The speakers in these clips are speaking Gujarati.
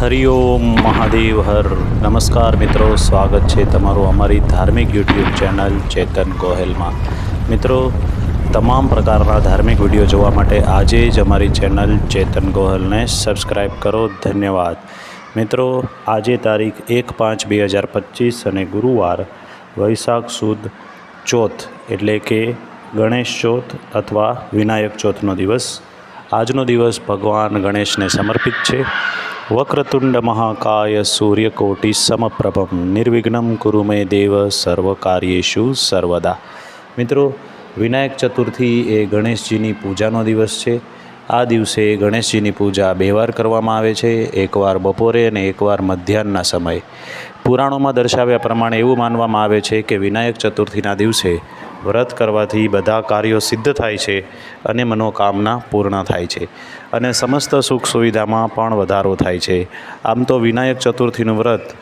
હરિઓમ મહાદેવ હર. નમસ્કાર મિત્રો, સ્વાગત છે તમારું અમારી ધાર્મિક યુટ્યુબ ચેનલ ચેતન ગોહેલમાં. મિત્રો, તમામ પ્રકારના ધાર્મિક વીડિયો જોવા માટે આજે જ અમારી ચેનલ ચેતન ગોહલને સબસ્ક્રાઈબ કરો. ધન્યવાદ. મિત્રો, આજે તારીખ એક પાંચ બે હજાર પચીસ અને ગુરુવાર વૈશાખ સુદ ચોથ, એટલે કે ગણેશ ચોથ અથવા વિનાયક ચોથનો દિવસ. આજનો દિવસ ભગવાન ગણેશને સમર્પિત છે. વક્રતુંડ મહાકાય સૂર્યકોટિ સમપ્રભમ નિર્વિઘ્નમ કુરુ મે દેવ સર્વકાર્યેશુ સર્વદા મિત્રો વિનાયક ચતુર્થી એ ગણેશજીની પૂજાનો દિવસ છે. આ દિવસે ગણેશજીની પૂજા બે વાર કરવામાં આવે છે એકવાર બપોરે અને એકવાર મધ્યાહનના સમયે. પુરાણોમાં દર્શાવ્યા પ્રમાણે એવું માનવામાં આવે છે કે વિનાયક ચતુર્થીના દિવસે વ્રત કરવાથી બધા કાર્યો સિદ્ધ થાય છે અને મનોકામના પૂર્ણ થાય છે. અને સમસ્ત સુખ સુવિધામાં પણ વધારો થાય છે. આમ તો વિનાયક ચતુર્થીનું વ્રત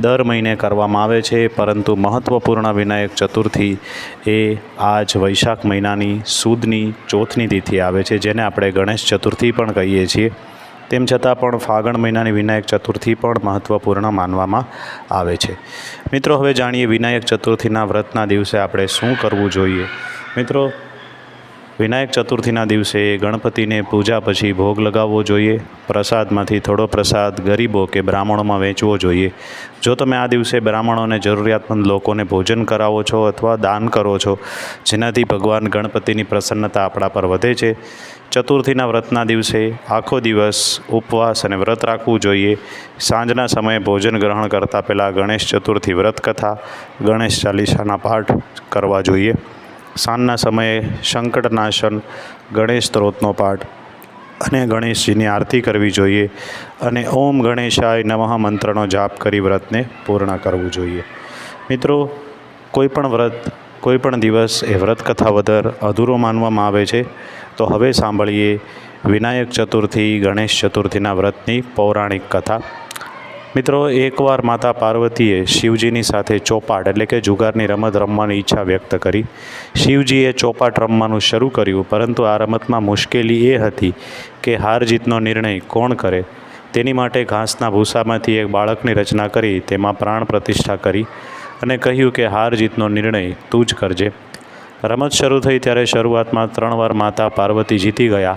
દર મહિને કરવામાં આવે છે, પરંતુ મહત્ત્વપૂર્ણ વિનાયક ચતુર્થી એ આજ વૈશાખ મહિનાની સુદની ચોથની તિથિ આવે છે, જેને આપણે ગણેશ ચતુર્થી પણ કહીએ છીએ. તેમ છતાં પણ ફાગણ મહિનાની વિનાયક ચતુર્થી પણ મહત્ત્વપૂર્ણ માનવામાં આવે છે. મિત્રો, હવે જાણીએ વિનાયક ચતુર્થીના વ્રતના દિવસે આપણે શું કરવું જોઈએ? મિત્રો, વિનાયક ચતુર્થીના દિવસે ગણપતિને પૂજા પછી ભોગ લગાવવો જોઈએ, પ્રસાદમાંથી થોડો પ્રસાદ ગરીબો કે બ્રાહ્મણોમાં વેચવો જોઈએ. જો તમે આ દિવસે બ્રાહ્મણોને જરૂરિયાતમંદ લોકોને ભોજન કરાવો છો અથવા દાન કરો છો, જેનાથી ભગવાન ગણપતિની પ્રસન્નતા આપણા પર વધે છે. ચતુર્થીના વ્રતના દિવસે આખો દિવસ ઉપવાસ અને વ્રત રાખવું જોઈએ. સાંજના સમયે ભોજન ગ્રહણ કરતાં પહેલાં ગણેશ ચતુર્થી વ્રત કથા ગણેશ ચાલીસાના પાઠ કરવા જોઈએ. સાંજના સમયે સંકટનાશન, ગણેશ સ્ત્રોતનો પાઠ અને ગણેશજીની આરતી કરવી જોઈએ અને ઓમ ગણેશાય નમઃ મંત્રનો જાપ કરી વ્રતને પૂર્ણ કરવું જોઈએ. મિત્રો, કોઈ પણ વ્રત કોઈ પણ દિવસ એ વ્રત કથા વગર અધૂરો માનવામાં આવે છે, તો હવે સાંભળીએ વિનાયક ચતુર્થી, ગણેશ ચતુર્થીના વ્રતની પૌરાણિક કથા. મિત્રો, એકવાર માતા પાર્વતીએ શિવજીની સાથે ચોપાટ એટલે કે જુગારની રમત રમવાની ઈચ્છા વ્યક્ત કરી. શિવજીએ ચોપાટ રમવાનું શરૂ કર્યું, પરંતુ આ રમતમાં મુશ્કેલી એ હતી કે હાર જીતનો નિર્ણય કોણ કરે? તેની માટે ઘાસના ભૂસામાંથી એક બાળકની રચના કરી, તેમાં પ્રાણ પ્રતિષ્ઠા કરી. અને કહ્યું કે હાર જીતનો નિર્ણય તું જ કરજે. રમત શરૂ થઈ ત્યારે શરૂઆતમાં ત્રણ વાર માતા પાર્વતી જીતી ગયા,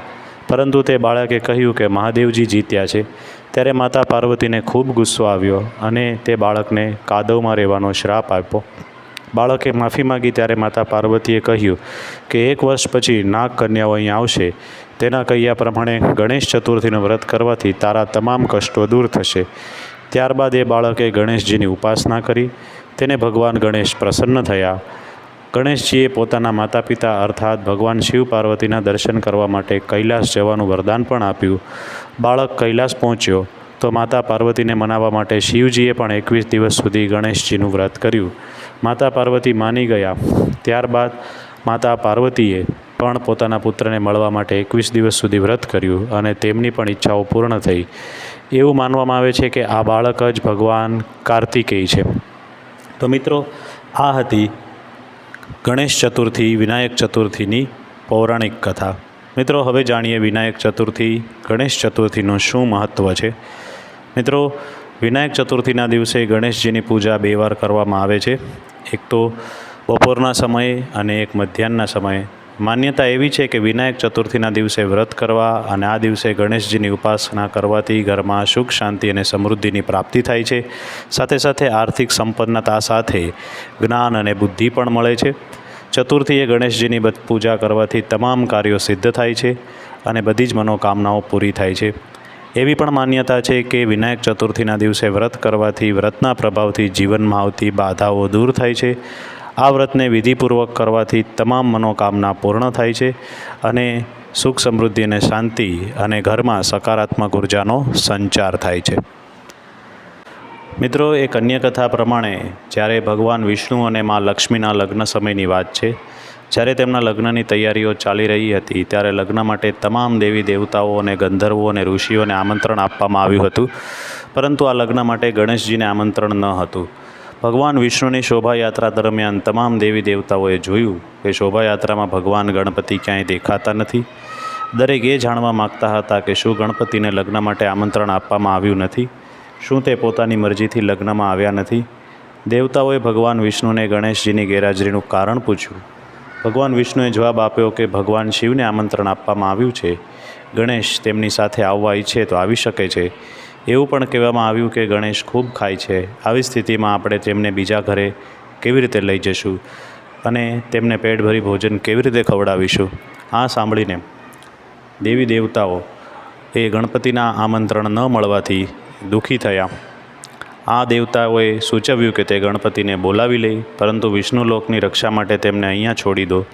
પરંતુ તે બાળકે કહ્યું કે મહાદેવજી જીત્યા છે. ત્યારે માતા પાર્વતીને ખૂબ ગુસ્સો આવ્યો અને તે બાળકને કાદવમાં રહેવાનો શ્રાપ આપ્યો. બાળકે માફી માગી ત્યારે માતા પાર્વતીએ કહ્યું કે એક વર્ષ પછી નાગ કન્યાઓ અહીં આવશે. તેના કહ્યા પ્રમાણે ગણેશ ચતુર્થીનું વ્રત કરવાથી તારા તમામ કષ્ટો દૂર થશે. ત્યારબાદ એ બાળકે ગણેશજીની ઉપાસના કરી. તેને ભગવાન ગણેશ પ્રસન્ન થયા. ગણેશજીએ પોતાના માતા પિતા અર્થાત ભગવાન શિવ પાર્વતીના દર્શન કરવા માટે કૈલાસ જવાનું વરદાન પણ આપ્યું. બાળક કૈલાસ પહોંચ્યો તો માતા પાર્વતીને મનાવવા માટે શિવજીએ પણ એકવીસ દિવસ સુધી ગણેશજીનું વ્રત કર્યું. માતા પાર્વતી માની ગયા. ત્યારબાદ માતા પાર્વતીએ પણ પોતાના પુત્રને મળવા માટે એકવીસ દિવસ સુધી વ્રત કર્યું અને તેમની પણ ઈચ્છાઓ પૂર્ણ થઈ. એવું માનવામાં આવે છે કે આ બાળક જ ભગવાન કાર્તિકેય છે. તો મિત્રો, આ હતી ગણેશ ચતુર્થી, વિનાયક ચતુર્થીની પૌરાણિક કથા. મિત્રો, હવે જાણીએ વિનાયક ચતુર્થી, ગણેશ ચતુર્થીનું શું મહત્ત્વ છે? મિત્રો, વિનાયક ચતુર્થીના દિવસે ગણેશજીની પૂજા બે વાર કરવામાં આવે છે. એક તો બપોરના સમયે અને એક મધ્યાહનના સમયે. માન્યતા એવી છે કે વિનાયક ચતુર્થીના દિવસે વ્રત કરવા અને આ દિવસે ગણેશજીની ઉપાસના કરવાથી ઘરમાં સુખ, શાંતિ અને સમૃદ્ધિની પ્રાપ્તિ થાય છે. સાથે સાથે આર્થિક સંપન્નતા સાથે જ્ઞાન અને બુદ્ધિ પણ મળે છે. ચતુર્થીએ ગણેશજીની પૂજા કરવાથી તમામ કાર્યો સિદ્ધ થાય છે અને બધી જ મનોકામનાઓ પૂરી થાય છે. એવી પણ માન્યતા છે કે વિનાયક ચતુર્થીના દિવસે વ્રત કરવાથી વ્રતના પ્રભાવથી જીવનમાં આવતી બાધાઓ દૂર થાય છે. આ વ્રતને વિધિપૂર્વક કરવાથી તમામ મનોકામના પૂર્ણ થાય છે અને સુખ સમૃદ્ધિ અને શાંતિ અને ઘરમાં સકારાત્મક ઉર્જાનો સંચાર થાય છે. મિત્રો, એક અન્ય કથા પ્રમાણે, જ્યારે ભગવાન વિષ્ણુ અને મા લક્ષ્મીના લગ્ન સમયની વાત છે, જ્યારે તેમના લગ્નની તૈયારીઓ ચાલી રહી હતી, ત્યારે લગ્ન માટે તમામ દેવી દેવતાઓ અને ગંધર્વો અને ઋષિઓને આમંત્રણ આપવામાં આવ્યું હતું. પરંતુ આ લગ્ન માટે ગણેશજીને આમંત્રણ ન હતું. ભગવાન વિષ્ણુની શોભાયાત્રા દરમિયાન તમામ દેવી દેવતાઓએ જોયું કે શોભાયાત્રામાં ભગવાન ગણપતિ ક્યાંય દેખાતા નથી. દરેક એ જાણવા માગતા હતા કે શું ગણપતિને લગ્ન માટે આમંત્રણ આપવામાં આવ્યું નથી, શું તે પોતાની મરજીથી લગ્નમાં આવ્યા નથી. દેવતાઓએ ભગવાન વિષ્ણુને ગણેશજીની ગેરહાજરીનું કારણ પૂછ્યું. ભગવાન વિષ્ણુએ જવાબ આપ્યો કે ભગવાન શિવને આમંત્રણ આપવામાં આવ્યું છે. ગણેશ તેમની સાથે આવવા ઈચ્છે તો આવી શકે છે. એવું પણ કહેવામાં આવ્યું કે ગણેશ ખૂબ ખાય છે. આવી સ્થિતિમાં આપણે તેમને બીજા ઘરે કેવી રીતે લઈ જઈશું અને તેમને પેટ ભરી ભોજન કેવી રીતે ખવડાવીશું? આ સાંભળીને દેવી દેવતાઓ એ ગણપતિના આમંત્રણ ન મળવાથી દુઃખી થયા. આ દેવતાઓએ સૂચવ્યું કે તે ગણપતિને બોલાવી લે, પરંતુ વિષ્ણુલોકની રક્ષા માટે તેમને અહીંયા છોડી દો.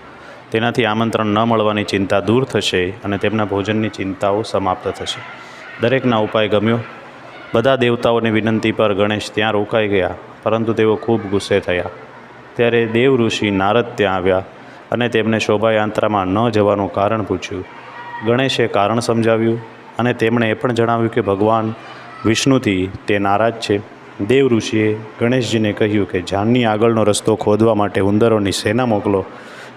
તેનાથી આમંત્રણ ન મળવાની ચિંતા દૂર થશે અને તેમના ભોજનની ચિંતાઓ સમાપ્ત થશે. દરેકના ઉપાય ગમ્યો? બધા દેવતાઓની વિનંતી પર ગણેશ ત્યાં રોકાઈ ગયા, પરંતુ તેઓ ખૂબ ગુસ્સે થયા. ત્યારે દેવ ઋષિ નારદ ત્યાં આવ્યા અને તેમને શોભાયાત્રામાં ન જવાનું કારણ પૂછ્યું. ગણેશે કારણ સમજાવ્યું અને તેમણે એ પણ જણાવ્યું કે ભગવાન વિષ્ણુથી તે નારાજ છે. દેવ ઋષિએ ગણેશજીને કહ્યું કે જાનની આગળનો રસ્તો ખોદવા માટે ઉંદરોની સેના મોકલો,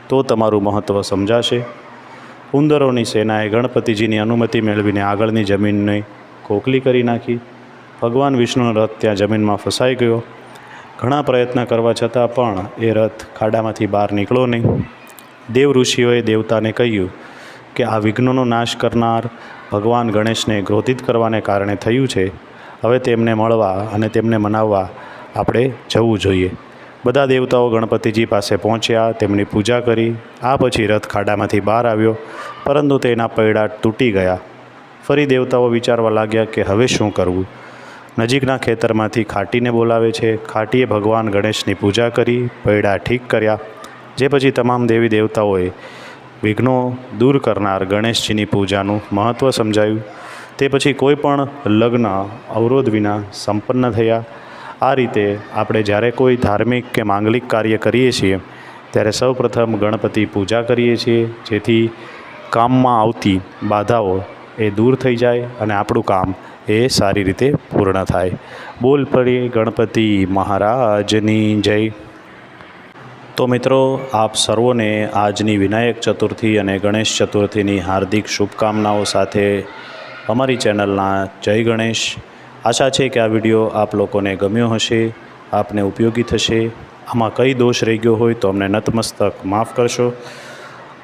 તો તમારું મહત્ત્વ સમજાશે. ઉંદરોની સેનાએ ગણપતિજીની અનુમતિ મેળવીને આગળની જમીનને ખોખલી કરી નાખી. ભગવાન વિષ્ણુનો રથ ત્યાં જમીનમાં ફસાઈ ગયો. ઘણા પ્રયત્ન કરવા છતાં પણ એ રથ ખાડામાંથી બહાર નીકળ્યો નહીં. દેવ ઋષિઓએ દેવતાને કહ્યું કે આ વિઘ્નોનો નાશ કરનાર ભગવાન ગણેશને ક્રોધિત કરવાને કારણે થયું છે. હવે તેમને મળવા અને તેમને મનાવવા આપણે જવું જોઈએ. બધા દેવતાઓ ગણપતિજી પાસે પહોંચ્યા, તેમની પૂજા કરી. આ પછી રથ ખાડામાંથી બહાર આવ્યો, પરંતુ તેના પૈડા તૂટી ગયા. ફરી દેવતાઓ વિચારવા લાગ્યા કે હવે શું કરવું? નજીકના ખેતરમાંથી ખાટીને બોલાવે છે. ખાટીએ ભગવાન ગણેશની પૂજા કરી, પૈડા ઠીક કર્યા. જે પછી તમામ દેવી દેવતાઓએ વિઘ્નો દૂર કરનાર ગણેશજીની પૂજાનું મહત્ત્વ સમજાયું. તે પછી કોઈ પણ લગ્ન, અવરોધ વિના સંપન્ન થયા. આ રીતે આપણે જ્યારે કોઈ ધાર્મિક કે માંગલિક કાર્ય કરીએ છીએ, ત્યારે સૌપ્રથમ ગણપતિ પૂજા કરીએ છીએ, જેથી કામમાં આવતી બાધાઓ એ દૂર થઈ જાય અને આપણું કામ એ સારી રીતે પૂર્ણ થાય. બોલ પડી ગણપતિ મહારાજની જય. તો મિત્રો, આપ સર્વોને આજની વિનાયક ચતુર્થી અને ગણેશ ચતુર્થીની હાર્દિક શુભકામનાઓ સાથે અમારી ચેનલના જય ગણેશ. આશા છે કે આ વીડિયો આપ લોકોને ગમ્યો હશે, આપને ઉપયોગી થશે. આમાં કઈ દોષ રહી ગયો હોય તો અમને નતમસ્તક માફ કરશો.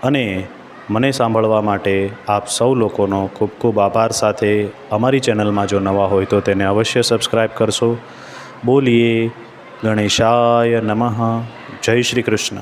અને મને સાંભળવા માટે આપ સૌ લોકોનો ખૂબ ખૂબ આભાર સાથે અમારી ચેનલમાં જો નવા હોય તો તેને અવશ્ય સબસ્ક્રાઈબ કરશો. બોલીએ ગણેશાય નમઃ. જય શ્રી કૃષ્ણ.